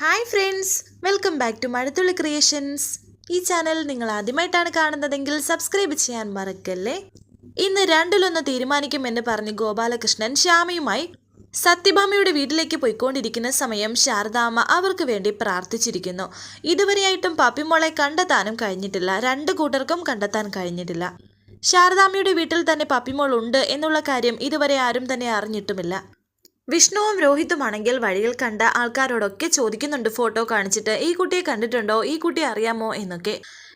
Hi friends welcome back to Mazhathulli creations. ഈ channel നിങ്ങൾ ആദ്യമായിട്ടാണ് കാണുന്നതെങ്കിൽ സബ്സ്ക്രൈബ് ചെയ്യാൻ മറക്കല്ലേ? ഇന്ന് രണ്ടിലൊന്ന് തീരുമാനിക്കുമെന്ന് പറഞ്ഞ് ഗോപാലകൃഷ്ണൻ ശ്യാമയുമായി സത്യഭാമയുടെ വീട്ടിലേക്ക് പോയിക്കൊണ്ടിരിക്കുന്ന സമയം ശാരദാമ്മ അവർക്ക് വേണ്ടി പ്രാർത്ഥിച്ചിരിക്കുന്നു. ഇതുവരെയായിട്ടും പപ്പിമോളെ കണ്ടെത്താനും കഴിഞ്ഞിട്ടില്ല. രണ്ട് കൂട്ടർക്കും കണ്ടെത്താൻ കഴിഞ്ഞിട്ടില്ല. ശാരദാമ്മയുടെ വീട്ടിൽ തന്നെ പപ്പിമോൾ ഉണ്ട് എന്നുള്ള കാര്യം ഇതുവരെ ആരും തന്നെ അറിഞ്ഞിട്ടുമില്ല. വിഷ്ണുവും രോഹിതുമാണെങ്കിൽ വഴിയിൽ കണ്ട ആൾക്കാരോടൊക്കെ ചോദിക്കുന്നുണ്ട് ഫോട്ടോ കാണിച്ചിട്ട് ഈ കുട്ടിയെ കണ്ടിട്ടുണ്ടോ? ഈ കുട്ടിയെ അറിയാമോ? എന്നൊക്കെ.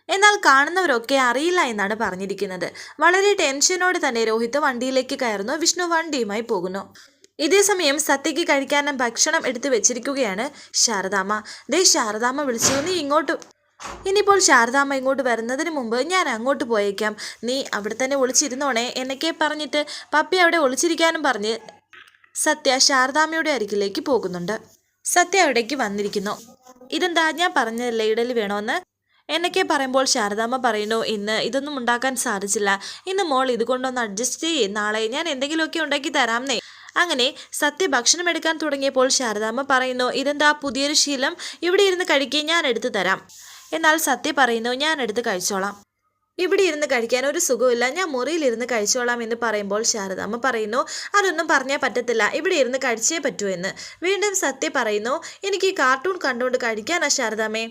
എന്നാൽ കാണുന്നവരൊക്കെ അറിയില്ല എന്നാണ് പറഞ്ഞിരിക്കുന്നത്. വളരെ ടെൻഷനോടെ തന്നെ രോഹിത് വണ്ടിയിലേക്ക് കയറുന്നു. വിഷ്ണു വണ്ടിയുമായി പോകുന്നു. ഇതേസമയം സത്യയ്ക്ക് കഴിക്കാനും ഭക്ഷണം എടുത്തു വെച്ചിരിക്കുകയാണ് ശാരദാമ്മ. ദേ ശാരദാമ്മ വിളിച്ചു. നീ ഇങ്ങോട്ട് ഇനിയിപ്പോൾ ശാരദാമ്മ ഇങ്ങോട്ട് വരുന്നതിന് മുമ്പ് ഞാൻ അങ്ങോട്ട് പോയേക്കാം. നീ അവിടെ തന്നെ ഒളിച്ചിരുന്നോണേ. എന്നൊക്കെ പറഞ്ഞിട്ട് പപ്പി അവിടെ ഒളിച്ചിരിക്കാനും പറഞ്ഞ് സത്യ ശാരദാമ്മയുടെ അരികിലേക്ക് പോകുന്നുണ്ട്. സത്യ അവിടേക്ക് വന്നിരിക്കുന്നു. ഇതെന്താ? ഞാൻ പറഞ്ഞതല്ലേ ഇഡലി വേണോന്ന്? എന്നൊക്കെ പറയുമ്പോൾ ശാരദാമ്മ പറയുന്നു ഇന്ന് ഇതൊന്നും ഉണ്ടാക്കാൻ സാധിച്ചില്ല. ഇന്ന് മോൾ ഇതുകൊണ്ടൊന്ന് അഡ്ജസ്റ്റ് ചെയ്യേ. നാളെ ഞാൻ എന്തെങ്കിലുമൊക്കെ ഉണ്ടാക്കി തരാംന്നേ. അങ്ങനെ സത്യ ഭക്ഷണം എടുക്കാൻ തുടങ്ങിയപ്പോൾ ശാരദാമ്മ പറയുന്നു ഇതെന്താ? പുതിയൊരു ശീലം. ഇവിടെ ഇരുന്ന് കഴിക്കുകയും ഞാൻ എടുത്തു തരാം. എന്നാൽ സത്യ പറയുന്നു ഞാൻ എടുത്ത് കഴിച്ചോളാം. ഇവിടെ ഇരുന്ന് കഴിക്കാൻ ഒരു സുഖമില്ല ഞാൻ മുറിയിലിരുന്ന് കഴിച്ചോളാം എന്ന് പറയുമ്പോൾ ശാരദാമ്മ പറയുന്നു അതൊന്നും പറഞ്ഞാൽ പറ്റത്തില്ല. ഇവിടെ ഇരുന്ന് കഴിച്ചേ പറ്റൂ എന്ന്. വീണ്ടും സത്യ പറയുന്നു എനിക്ക് ഈ കാർട്ടൂൺ കണ്ടുകൊണ്ട് കഴിക്കാനാ ശാരദാമ്മേ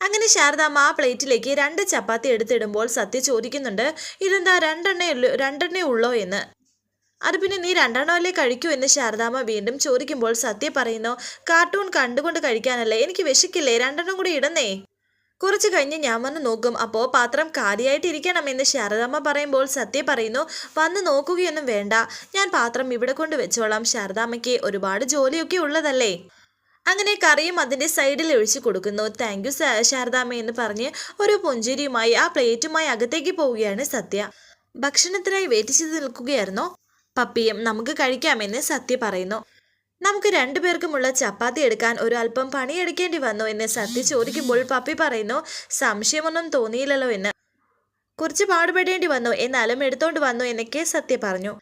അങ്ങനെ ശാരദാമ്മ ആ പ്ലേറ്റിലേക്ക് രണ്ട് ചപ്പാത്തി എടുത്തിടുമ്പോൾ സത്യ ചോദിക്കുന്നുണ്ട് ഇതെന്താ രണ്ടെണ്ണേ ഉള്ളൂ രണ്ടെണ്ണേ ഉള്ളോ എന്ന്? അത് പിന്നെ നീ രണ്ടെണ്ണമല്ലേ കഴിക്കൂ എന്ന്? ശാരദാമ്മ വീണ്ടും ചോദിക്കുമ്പോൾ സത്യ പറയുന്നു കാർട്ടൂൺ കണ്ടുകൊണ്ട് കഴിക്കാനല്ലേ? എനിക്ക് വിശക്കില്ലേ? രണ്ടെണ്ണം കൂടി ഇടുന്നേ. കുറച്ച് കഴിഞ്ഞ് ഞാൻ വന്ന് നോക്കും. അപ്പോൾ പാത്രം കാര്യമായിട്ടിരിക്കണം എന്ന് ശാരദാമ്മ പറയുമ്പോൾ സത്യ പറയുന്നു വന്ന് നോക്കുകയൊന്നും വേണ്ട. ഞാൻ പാത്രം ഇവിടെ കൊണ്ട് വെച്ചോളാം. ശാരദാമ്മയ്ക്ക് ഒരുപാട് ജോലിയൊക്കെ ഉള്ളതല്ലേ? അങ്ങനെ കറിയും അതിന്റെ സൈഡിൽ ഒഴിച്ചു കൊടുക്കുന്നു. താങ്ക് യു ശാരദാമ്മ എന്ന് പറഞ്ഞ് ഒരു പുഞ്ചിരിയുമായി ആ പ്ലേറ്റുമായി അകത്തേക്ക് പോവുകയാണ് സത്യ. ഭക്ഷണത്തിനായി വെയിറ്റ് ചെയ്ത് നിൽക്കുകയായിരുന്നോ. പപ്പിയും നമുക്ക് കഴിക്കാമെന്ന് സത്യ പറയുന്നു. നമുക്ക് രണ്ടുപേർക്കുമുള്ള ചപ്പാത്തി എടുക്കാൻ ഒരു അല്പം പണിയെടുക്കേണ്ടി വന്നു എന്ന് സത്യ ചോദിക്കുമ്പോൾ പപ്പി പറയുന്നു സംശയമൊന്നും തോന്നിയില്ലല്ലോ എന്ന്. കുറച്ച് പാടുപെടേണ്ടി വന്നു എന്നാലും എടുത്തോണ്ട് വന്നു എന്നൊക്കെ സത്യ പറഞ്ഞു.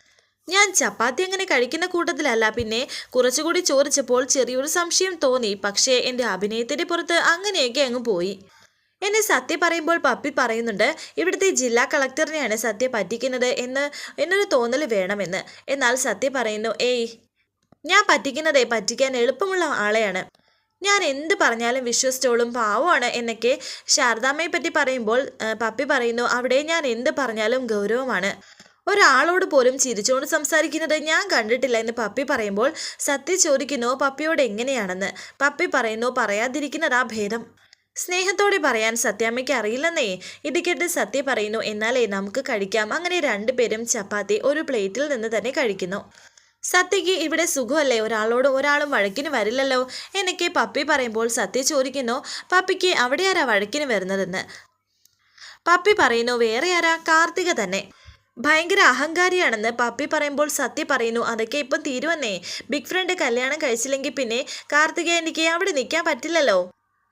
ഞാൻ ചപ്പാത്തി അങ്ങനെ കഴിക്കുന്ന കൂട്ടത്തിലല്ല പിന്നെ കുറച്ചുകൂടി ചോദിച്ചപ്പോൾ ചെറിയൊരു സംശയം തോന്നി പക്ഷേ എന്റെ അഭിനയത്തിന്റെ പുറത്ത് അങ്ങനെയൊക്കെ അങ്ങ് പോയി. എന്നെ സത്യ പറയുമ്പോൾ പപ്പി പറയുന്നുണ്ട് ഇവിടുത്തെ ജില്ലാ കളക്ടറിനെയാണ് സത്യ പറ്റിക്കുന്നത് എന്ന് എന്നൊരു തോന്നൽ വേണമെന്ന്. എന്നാൽ സത്യ പറയുന്നു ഏയ് ഞാൻ പറ്റിക്കുന്നതേ പറ്റിക്കാൻ എളുപ്പമുള്ള ആളെയാണ്. ഞാൻ എന്ത് പറഞ്ഞാലും വിശ്വസിച്ചോളും പാവമാണ് എന്നൊക്കെ ശാരദാമ്മയെ പറ്റി പറയുമ്പോൾ പപ്പി പറയുന്നു അവിടെ ഞാൻ എന്ത് പറഞ്ഞാലും ഗൗരവമാണ്. ഒരാളോട് പോലും ചിരിച്ചുകൊണ്ട് സംസാരിക്കുന്നത് ഞാൻ കണ്ടിട്ടില്ല എന്ന് പപ്പി പറയുമ്പോൾ സത്യ ചോദിക്കുന്നു പപ്പിയോട് എങ്ങനെയാണെന്ന്? പപ്പി പറയുന്നു പറയാതിരിക്കുന്നതാ ഭേദം. സ്നേഹത്തോടെ പറയാൻ സത്യാമ്മയ്ക്ക് അറിയില്ലെന്നേ. ഇത് കേട്ട് സത്യ പറയുന്നു എന്നാലേ നമുക്ക് കഴിക്കാം. അങ്ങനെ രണ്ടുപേരും ചപ്പാത്തി ഒരു പ്ലേറ്റിൽ നിന്ന് തന്നെ കഴിക്കുന്നു. സത്യയ്ക്ക് ഇവിടെ സുഖമല്ലേ? ഒരാളോട് ഒരാളും വഴക്കിന് വരില്ലല്ലോ? എന്നൊക്കെ പപ്പി പറയുമ്പോൾ സത്യ ചോദിക്കുന്നു പപ്പിക്ക് അവിടെ ആരാ വഴക്കിന് വരുന്നതെന്ന്? പപ്പി പറയുന്നു വേറെ ആരാ? കാർത്തിക തന്നെ. ഭയങ്കര അഹങ്കാരിയാണെന്ന് പപ്പി പറയുമ്പോൾ സത്യ പറയുന്നു അതൊക്കെ ഇപ്പം തീരുവന്നേ. ബിഗ് ഫ്രണ്ട് കല്യാണം കഴിച്ചില്ലെങ്കിൽ പിന്നെ കാർത്തിക എനിക്ക് അവിടെ നിൽക്കാൻ പറ്റില്ലല്ലോ.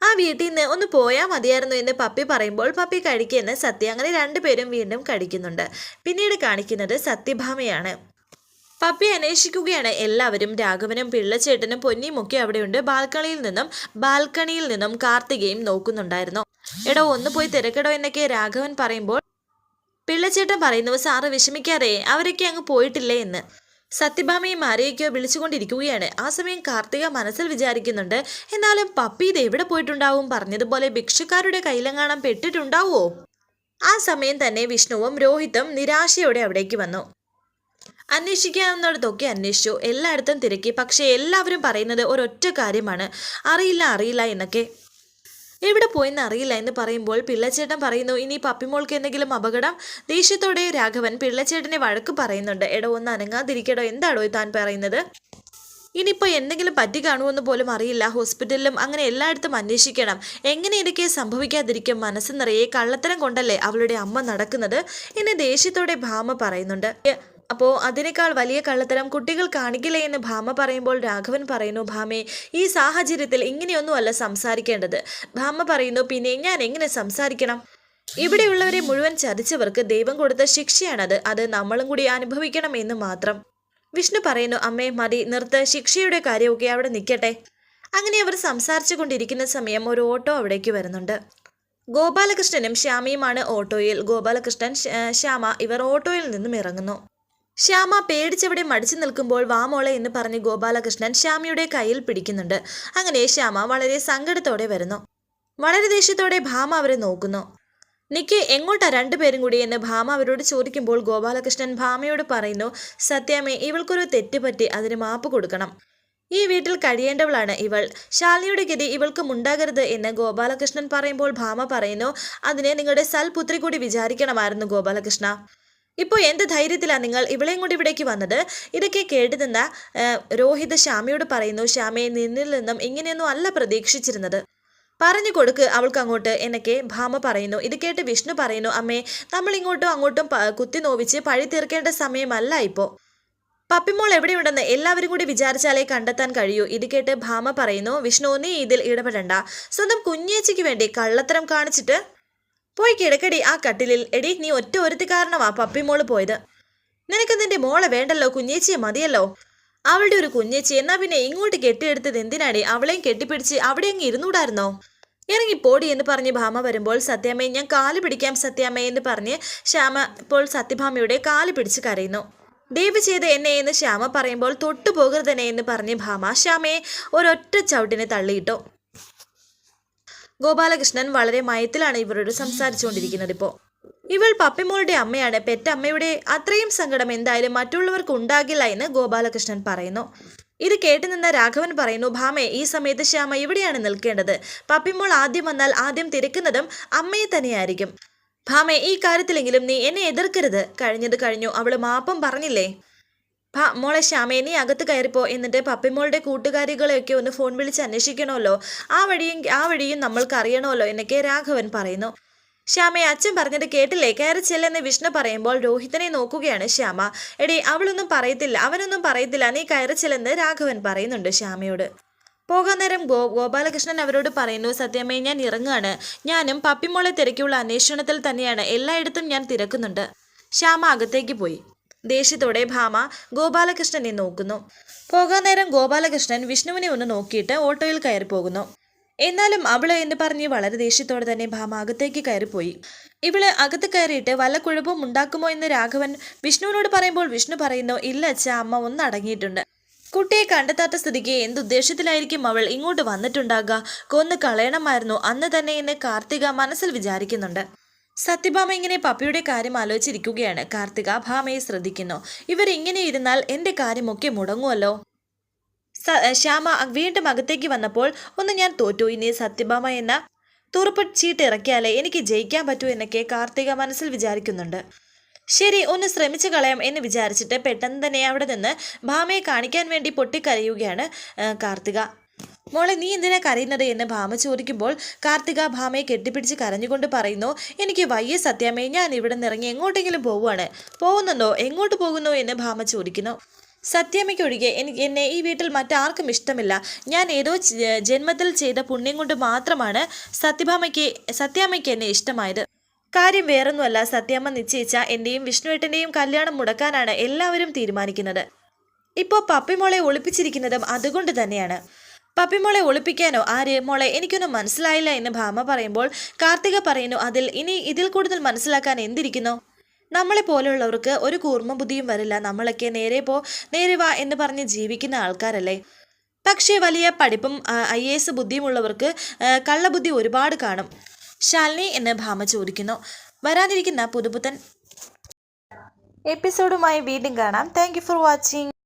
ആ വീട്ടിൽ നിന്ന് ഒന്ന് പോയാൽ മതിയായിരുന്നു എന്ന് പപ്പി പറയുമ്പോൾ പപ്പി കഴിക്കുന്ന സത്യ അങ്ങനെ രണ്ടുപേരും വീണ്ടും കഴിക്കുന്നുണ്ട്. പിന്നീട് കാണിക്കുന്നത് സത്യഭാമയാണ്. പപ്പി അന്വേഷിക്കുകയാണ്. എല്ലാവരും രാഘവനും പിള്ളച്ചേട്ടനും പൊന്നിയും ഒക്കെ അവിടെയുണ്ട്. ബാൽക്കണിയിൽ നിന്നും ബാൽക്കണിയിൽ നിന്നും കാർത്തികയും നോക്കുന്നുണ്ടായിരുന്നു. എടോ ഒന്ന് പോയി തിരക്കടോ എന്നൊക്കെ രാഘവൻ പറയുമ്പോൾ പിള്ളച്ചേട്ടൻ പറയുന്നു സാറ് വിഷമിക്കാറേ അവരൊക്കെ അങ്ങ് പോയിട്ടില്ലേ എന്ന്. സത്യഭാമയും ആരെയൊക്കെയോ വിളിച്ചുകൊണ്ടിരിക്കുകയാണ്. ആ സമയം കാർത്തിക മനസ്സിൽ വിചാരിക്കുന്നുണ്ട് എന്നാലും പപ്പി ഇത് എവിടെ പോയിട്ടുണ്ടാവും? പറഞ്ഞതുപോലെ ഭിക്ഷക്കാരുടെ കയ്യിലെങ്ങാണം പെട്ടിട്ടുണ്ടാവോ? ആ സമയം തന്നെ വിഷ്ണുവും രോഹിതും നിരാശയോടെ അവിടേക്ക് വന്നു. അന്വേഷിക്കാവുന്നിടത്തൊക്കെ അന്വേഷിച്ചു. എല്ലായിടത്തും തിരക്കി. പക്ഷേ എല്ലാവരും പറയുന്നത് ഒരൊറ്റ കാര്യമാണ്. അറിയില്ല അറിയില്ല എന്നൊക്കെ. എവിടെ പോയെന്ന് അറിയില്ല എന്ന് പറയുമ്പോൾ പിള്ളച്ചേട്ടൻ പറയുന്നു ഇനി പപ്പിമോൾക്ക് എന്തെങ്കിലും അപകടം? ദേഷ്യത്തോടെ രാഘവൻ പിള്ളച്ചേട്ടനെ വഴക്ക് പറയുന്നുണ്ട്. എടോ ഒന്ന് അനങ്ങാതിരിക്കടോ. എന്താടോ താൻ പറയുന്നത്? ഇനിയിപ്പോൾ എന്തെങ്കിലും പറ്റി കാണുമെന്ന് പോലും അറിയില്ല. ഹോസ്പിറ്റലിലും അങ്ങനെ എല്ലായിടത്തും അന്വേഷിക്കണം. എങ്ങനെ ഇതൊക്കെ സംഭവിക്കാതിരിക്കും? മനസ്സ് നിറയെ കള്ളത്തരം കൊണ്ടല്ലേ അവളുടെ അമ്മ നടക്കുന്നത്? എന്നെ ദേഷ്യത്തോടെ ഭാമ പറയുന്നുണ്ട്. അപ്പോൾ അതിനേക്കാൾ വലിയ കള്ളത്തരം കുട്ടികൾ കാണിക്കില്ലേ എന്ന് ഭാമ പറയുമ്പോൾ രാഘവൻ പറയുന്നു ഭാമേ ഈ സാഹചര്യത്തിൽ ഇങ്ങനെയൊന്നുമല്ല സംസാരിക്കേണ്ടത്. ഭാമ പറയുന്നു പിന്നെ ഞാൻ എങ്ങനെ സംസാരിക്കണം? ഇവിടെയുള്ളവരെ മുഴുവൻ ചതിച്ചവർക്ക് ദൈവം കൊടുത്ത ശിക്ഷയാണത്. അത് നമ്മളും കൂടി അനുഭവിക്കണം എന്ന് മാത്രം. വിഷ്ണു പറയുന്നു അമ്മേ മതി നിർത്ത്. ശിക്ഷയുടെ കാര്യമൊക്കെ അവിടെ നിൽക്കട്ടെ. അങ്ങനെ അവർ സംസാരിച്ചു കൊണ്ടിരിക്കുന്ന സമയം ഒരു ഓട്ടോ അവിടേക്ക് വരുന്നുണ്ട്. ഗോപാലകൃഷ്ണനും ശ്യാമയുമാണ് ഓട്ടോയിൽ. ഗോപാലകൃഷ്ണൻ ശ്യാമ ഇവർ ഓട്ടോയിൽ നിന്നും ഇറങ്ങുന്നു. ശ്യാമ പേടിച്ചവിടെ മടിച്ചു നിൽക്കുമ്പോൾ വാമോളെ എന്ന് പറഞ്ഞ് ഗോപാലകൃഷ്ണൻ ശ്യാമയുടെ കയ്യിൽ പിടിക്കുന്നുണ്ട്. അങ്ങനെ ശ്യാമ വളരെ സങ്കടത്തോടെ വരുന്നു. വളരെ ദേഷ്യത്തോടെ ഭാമ അവരെ നോക്കുന്നു. നിക്ക് എങ്ങോട്ടാ രണ്ടുപേരും കൂടി എന്ന് ഭാമ അവരോട് ചോദിക്കുമ്പോൾ ഗോപാലകൃഷ്ണൻ ഭാമയോട് പറയുന്നു സത്യാമ്മേ ഇവൾക്കൊരു തെറ്റ് പറ്റി അതിന് മാപ്പ് കൊടുക്കണം. ഈ വീട്ടിൽ കഴിയേണ്ടവളാണ് ഇവൾ. ശാലിനിയുടെ ഗതി ഇവൾക്കും ഉണ്ടാകരുത് എന്ന് ഗോപാലകൃഷ്ണൻ പറയുമ്പോൾ ഭാമ പറയുന്നു അതിനെ നിങ്ങളുടെ സൽപുത്രി കൂടി വിചാരിക്കണമായിരുന്നു ഗോപാലകൃഷ്ണ. ഇപ്പോൾ എന്ത് ധൈര്യത്തിലാണ് നിങ്ങൾ ഇവളെയും കൂടി ഇവിടേക്ക് വന്നത്? ഇതൊക്കെ കേട്ടു നിന്ന രോഹിത് ശ്യാമയോട് പറയുന്നു ശ്യാമയെ നിന്നിൽ നിന്നും ഇങ്ങനെയൊന്നും അല്ല പ്രതീക്ഷിച്ചിരുന്നത്. പറഞ്ഞു കൊടുക്ക് അവൾക്ക് അങ്ങോട്ട് എന്നൊക്കെ ഭാമ പറയുന്നു. ഇത് കേട്ട് വിഷ്ണു പറയുന്നു അമ്മേ നമ്മൾ ഇങ്ങോട്ടും അങ്ങോട്ടും കുത്തി നോവിച്ച് പഴി തീർക്കേണ്ട സമയമല്ല ഇപ്പോൾ പപ്പിമോൾ എവിടെയുണ്ടെന്ന് എല്ലാവരും കൂടി വിചാരിച്ചാലേ കണ്ടെത്താൻ കഴിയൂ. ഇത് കേട്ട് ഭാമ പറയുന്നു വിഷ്ണു നീ ഇതിൽ ഇടപെടണ്ട. സ്വന്തം കുഞ്ഞേച്ചിക്ക് വേണ്ടി കള്ളത്തരം കാണിച്ചിട്ട് പോയി കിടക്കടി ആ കട്ടിലിൽ. എടി നീ ഒറ്റ ഒരുത്തി കാരണമാ പപ്പിമോൾ പോയത്. നിനക്ക് നിന്റെ മോളെ വേണ്ടല്ലോ? കുഞ്ഞേച്ചിയെ മതിയല്ലോ? അവളുടെ ഒരു കുഞ്ഞേച്ചി എന്നാ പിന്നെ ഇങ്ങോട്ട് കെട്ടിയെടുത്തത് എന്തിനാടി? അവളെയും കെട്ടിപ്പിടിച്ച് അവിടെ അങ്ങ് ഇരുന്നൂടായിരുന്നോ? ഇറങ്ങി പോടി എന്ന് പറഞ്ഞ് ഭാമ വരുമ്പോൾ സത്യാമ്മയെ ഞാൻ കാൽ പിടിക്കാം സത്യാമ്മയെ എന്ന് പറഞ്ഞ് ശ്യാമ ഇപ്പോൾ സത്യഭാമയുടെ കാൽ പിടിച്ച് കരയുന്നു. ദയവ് ചെയ്ത് എന്നെ എന്ന് ശ്യാമ പറയുമ്പോൾ തൊട്ടു പോകരുതെന്നെ എന്ന് പറഞ്ഞ് ഭാമ ശ്യാമയെ ഒരൊറ്റ ചവിട്ടിനെ തള്ളിയിട്ടു. ഗോപാലകൃഷ്ണൻ വളരെ മയത്തിലാണ് ഇവരോട് സംസാരിച്ചുകൊണ്ടിരിക്കുന്നത് ഇപ്പോൾ ഇവൾ പപ്പിമോളുടെ അമ്മയാണ്. പെറ്റമ്മയുടെ അത്രയും സങ്കടം എന്തായാലും മറ്റുള്ളവർക്ക് ഉണ്ടാകില്ല എന്ന് ഗോപാലകൃഷ്ണൻ പറയുന്നു. ഇത് കേട്ടു നിന്ന രാഘവൻ പറയുന്നു ഭാമേ ഈ സമയത്ത് ശ്യാമ ഇവിടെയാണ് നിൽക്കേണ്ടത്. പപ്പിമോൾ ആദ്യം വന്നാൽ ആദ്യം തിരക്കുന്നതും അമ്മയെ തന്നെയായിരിക്കും. ഭാമേ ഈ കാര്യത്തിലെങ്കിലും നീ എന്നെ എതിർക്കരുത്. കഴിഞ്ഞത് കഴിഞ്ഞു. അവൾ മാപ്പം പറഞ്ഞില്ലേ? ഭാ മോളെ ശ്യാമേ നീ അകത്ത് കയറിപ്പോ. എന്നിട്ട് പപ്പിമോളുടെ കൂട്ടുകാരികളെയൊക്കെ ഒന്ന് ഫോൺ വിളിച്ച് അന്വേഷിക്കണമല്ലോ. ആ വഴിയും ആ വഴിയും നമ്മൾക്ക് അറിയണമല്ലോ എന്നൊക്കെ രാഘവൻ പറയുന്നു. ശ്യാമയെ അച്ഛൻ പറഞ്ഞത് കേട്ടില്ലേ? കയറി ചെല്ലെന്ന് വിഷ്ണു പറയുമ്പോൾ രോഹിതനെ നോക്കുകയാണ് ശ്യാമ. എടി അവളൊന്നും പറയത്തില്ല അവനൊന്നും പറയത്തില്ല. നീ കയറി ചെല്ലെന്ന് രാഘവൻ പറയുന്നുണ്ട് ശ്യാമയോട്. പോകാൻ നേരം ഗോ ഗോപാലകൃഷ്ണൻ അവരോട് പറയുന്നു സത്യമേ ഞാൻ ഇറങ്ങുകയാണ് ഞാനും പപ്പിമോളെ തിരക്കിയുള്ള അന്വേഷണത്തിൽ തന്നെയാണ്. എല്ലായിടത്തും ഞാൻ തിരക്കുന്നുണ്ട്. ശ്യാമ അകത്തേക്ക് പോയി. ദേഷ്യത്തോടെ ഭാമ ഗോപാലകൃഷ്ണനെ നോക്കുന്നു. പോകാൻ നേരം ഗോപാലകൃഷ്ണൻ വിഷ്ണുവിനെ ഒന്ന് നോക്കിയിട്ട് ഓട്ടോയിൽ കയറി പോകുന്നു. എന്നാലും അവൾ എന്ന് പറഞ്ഞ് വളരെ ദേഷ്യത്തോടെ തന്നെ ഭാമ അകത്തേക്ക് കയറിപ്പോയി. ഇവൾ അകത്ത് കയറിയിട്ട് വല്ല കുഴപ്പവും ഉണ്ടാക്കുമോ എന്ന് രാഘവൻ വിഷ്ണുവിനോട് പറയുമ്പോൾ വിഷ്ണു പറയുന്നു ഇല്ല അച്ഛ അമ്മ ഒന്ന് അടങ്ങിയിട്ടുണ്ട്. കുട്ടിയെ കണ്ടെത്താത്ത സ്ഥിതിക്ക് എന്തുദ്ദേശത്തിലായിരിക്കും അവൾ ഇങ്ങോട്ട് വന്നിട്ടുണ്ടാകുക കൊന്ന് കളയണമായിരുന്നു അന്ന് തന്നെ എന്ന് കാർത്തിക മനസ്സിൽ വിചാരിക്കുന്നുണ്ട്. സത്യഭാമ ഇങ്ങനെ പപ്പയുടെ കാര്യം ആലോചിച്ചിരിക്കുകയാണ്. കാർത്തിക ഭാമയെ ശ്രദ്ധിക്കുന്നു. ഇവർ ഇങ്ങനെ ഇരുന്നാൽ എന്റെ കാര്യമൊക്കെ മുടങ്ങുമല്ലോ ശ്യാമ വീണ്ടും അകത്തേക്ക് വന്നപ്പോൾ ഒന്ന് ഞാൻ തോറ്റു. ഇനി സത്യഭാമ എന്ന തുറപ്പ് ചീട്ട് ഇറക്കിയാലേ എനിക്ക് ജയിക്കാൻ പറ്റൂ എന്നൊക്കെ കാർത്തിക മനസ്സിൽ വിചാരിക്കുന്നുണ്ട്. ശരി ഒന്ന് ശ്രമിച്ചു കളയാം എന്ന് വിചാരിച്ചിട്ട് പെട്ടെന്ന് തന്നെ അവിടെ നിന്ന് ഭാമയെ കാണിക്കാൻ വേണ്ടി പൊട്ടിക്കരയുകയാണ് കാർത്തിക. മോളെ നീ എന്തിനാ കരയുന്നത് എന്ന് ഭാമ ചോദിക്കുമ്പോൾ കാർത്തിക ഭാമയെ കെട്ടിപ്പിടിച്ച് കരഞ്ഞുകൊണ്ട് പറയുന്നു എനിക്ക് വയ്യ സത്യാമേ ഞാൻ ഇവിടെ നിന്ന് ഇറങ്ങി എങ്ങോട്ടെങ്കിലും പോവുകയാണ്. പോകുന്നുണ്ടോ? എങ്ങോട്ട് പോകുന്നു? എന്ന് ഭാമ ചോദിക്കുന്നു. സത്യാമ്മയ്ക്കൊഴികെ എനിക്ക് എന്നെ ഈ വീട്ടിൽ മറ്റാർക്കും ഇഷ്ടമില്ല. ഞാൻ ഏതോ ജന്മത്തിൽ ചെയ്ത പുണ്യം കൊണ്ട് മാത്രമാണ് സത്യഭാമയ്ക്ക് സത്യാമ്മയ്ക്ക് എന്നെ ഇഷ്ടമായത്. കാര്യം വേറൊന്നുമല്ല സത്യാമ്മ നിശ്ചയിച്ച എന്റെയും വിഷ്ണുവേട്ടന്റെയും കല്യാണം മുടക്കാനാണ് എല്ലാവരും തീരുമാനിക്കുന്നത്. ഇപ്പോൾ പപ്പിമോളെ ഒളിപ്പിച്ചിരിക്കുന്നതും അതുകൊണ്ട് തന്നെയാണ്. പപ്പിമോളെ ഒളിപ്പിക്കാനോ? ആര്? മോളെ എനിക്കൊന്നും മനസ്സിലായില്ല എന്ന് ഭാമ പറയുമ്പോൾ കാർത്തിക പറയുന്നു അതിൽ ഇനി ഇതിൽ കൂടുതൽ മനസ്സിലാക്കാൻ എന്തിരിക്കുന്നു? നമ്മളെ പോലെയുള്ളവർക്ക് ഒരു കൂർമ്മ ബുദ്ധിയും വരില്ല. നമ്മളൊക്കെ നേരെ പോ നേരെ വാ എന്ന് പറഞ്ഞ് ജീവിക്കുന്ന ആൾക്കാരല്ലേ. പക്ഷേ വലിയ പഠിപ്പും ഐ എ എസ് ബുദ്ധിയുമുള്ളവർക്ക് കള്ളബുദ്ധി ഒരുപാട് കാണും. ശാലിനി എന്ന് ഭാമ ചോദിക്കുന്നു. വരാനിരിക്കുന്ന പുതുപുത്തൻ. എപ്പിസോഡുമായി വീണ്ടും കാണാം. Thank for watching.